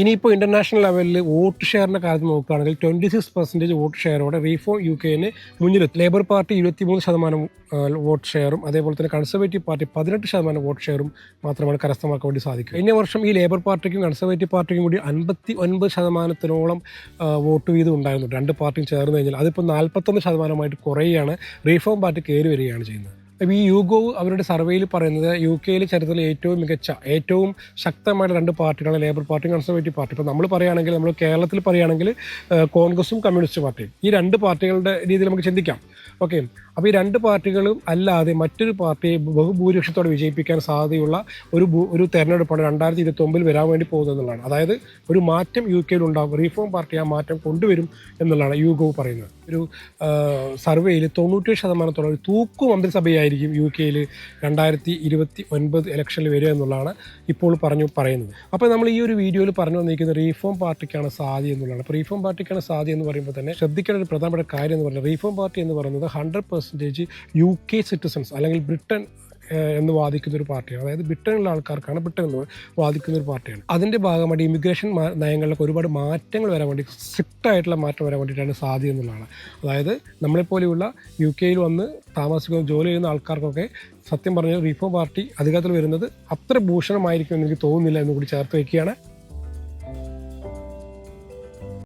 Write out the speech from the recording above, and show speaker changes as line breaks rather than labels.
ഇനിയിപ്പോൾ ഇന്റർനാഷണൽ ലെവലിൽ വോട്ട് ഷെയറിന്റെ കാര്യം നോക്കുകയാണെങ്കിൽ ട്വന്റി സിക്സ് പെർസെന്റേജ് വോട്ട് ഷെയറോടെ റീഫോം യു കെന് മുന്നിലെത്തി. ലേബർ പാർട്ടി ഇരുപത്തിമൂന്ന് ശതമാനം വോട്ട് ഷെയറും അതേപോലെ തന്നെ കൺസർവേറ്റീവ് പാർട്ടി പതിനെട്ട് ശതമാനം വോട്ട് ഷെയറും മാത്രമാണ് കരസ്ഥമാക്കാൻ വേണ്ടി സാധിക്കുക. കഴിഞ്ഞ വർഷം ഈ ലേബർ പാർട്ടിക്കും കൺസർവേറ്റീവ് പാർട്ടിക്കും കൂടി അൻപത്തി ഒൻപത് ശതമാനത്തിനോളം വോട്ട് വീതം ഉണ്ടായിരുന്നു. രണ്ട് പാർട്ടിയും ചേർന്ന് കഴിഞ്ഞാൽ അതിപ്പോൾ നാൽപ്പത്തൊന്ന് ശതമാനമായിട്ട് കുറയുകയാണ്. റീഫോം പാർട്ടി കയറി വരികയാണ് ചെയ്യുന്നത്. ഈ യുഗോ അവരുടെ സർവേയിൽ പറയുന്നത് യു കെയിൽ ചരിത്രത്തിലെ ഏറ്റവും മികച്ച ഏറ്റവും ശക്തമായ രണ്ട് പാർട്ടികളാണ് ലേബർ പാർട്ടി കൺസർവേറ്റീവ് പാർട്ടി ഇപ്പോൾ നമ്മൾ പറയുകയാണെങ്കിൽ നമ്മൾ കേരളത്തിൽ പറയുകയാണെങ്കിൽ കോൺഗ്രസും കമ്മ്യൂണിസ്റ്റ് പാർട്ടിയും. ഈ രണ്ട് പാർട്ടികളുടെ രീതിയിൽ നമുക്ക് ചിന്തിക്കാം. ഓക്കെ. അപ്പോൾ ഈ രണ്ട് പാർട്ടികളും അല്ലാതെ മറ്റൊരു പാർട്ടിയെ ബഹുഭൂരിപക്ഷത്തോടെ വിജയിപ്പിക്കാൻ സാധ്യതയുള്ള ഒരു ഒരു തെരഞ്ഞെടുപ്പാണ് രണ്ടായിരത്തി ഇരുപത്തി ഒമ്പതിൽ വരാൻ വേണ്ടി പോകുന്നത് എന്നുള്ളതാണ് അതായത് ഒരു മാറ്റം യു കെയിൽ ഉണ്ടാകും റീഫോം പാർട്ടി ആ മാറ്റം കൊണ്ടുവരും എന്നുള്ളതാണ് യു ഗോ പറയുന്നത്. ഒരു സർവേയിൽ തൊണ്ണൂറ്റേഴ് ശതമാനത്തോളം ഒരു തൂക്കു മന്ത്രിസഭയായിരിക്കും യു കെയിൽ രണ്ടായിരത്തി ഇരുപത്തി ഒൻപത് ഇലക്ഷനിൽ വരിക എന്നുള്ളതാണ് ഇപ്പോൾ പറഞ്ഞു പറയുന്നത്. അപ്പോൾ നമ്മൾ ഈ ഒരു വീഡിയോയിൽ പറഞ്ഞു വന്നിരിക്കുന്നത് റീഫോം പാർട്ടിക്കാണ് സാധ്യത എന്നുള്ളതാണ്. അപ്പോൾ റീഫോം പാർട്ടിക്കാണ് സാധ്യത എന്ന് പറയുമ്പോൾ തന്നെ ശ്രദ്ധിക്കേണ്ട ഒരു പ്രധാനപ്പെട്ട കാര്യം എന്ന് പറയുന്നത് റീഫോം പാർട്ടി എന്ന് പറയുന്നത് hundred percentage U K citizens അല്ലെങ്കിൽ ബ്രിട്ടൻ എന്ന് വാദിക്കുന്ന ഒരു പാർട്ടിയാണ്. അതായത് ബ്രിട്ടനിലുള്ള ആൾക്കാർക്കാണ് ബ്രിട്ടൻ എന്ന് വാദിക്കുന്ന ഒരു പാർട്ടിയാണ്. അതിന്റെ ഭാഗമായിട്ട് ഇമിഗ്രേഷൻ നയങ്ങളിലൊക്കെ ഒരുപാട് മാറ്റങ്ങൾ വരാൻ വേണ്ടി സ്ട്രിക്റ്റ് ആയിട്ടുള്ള മാറ്റം വരാൻ വേണ്ടിയിട്ടാണ് സാധ്യത എന്നുള്ളതാണ്. അതായത് നമ്മളെപ്പോലെയുള്ള യു കെയിൽ വന്ന് താമസിക്കുന്ന ജോലി ചെയ്യുന്ന ആൾക്കാർക്കൊക്കെ സത്യം പറഞ്ഞാൽ റീഫോം പാർട്ടി അധികാരത്തിൽ വരുന്നത് അത്ര ഭൂഷണമായിരിക്കും എനിക്ക് തോന്നുന്നില്ല എന്ന് കൂടി ചേർത്ത് വയ്ക്കുകയാണ്.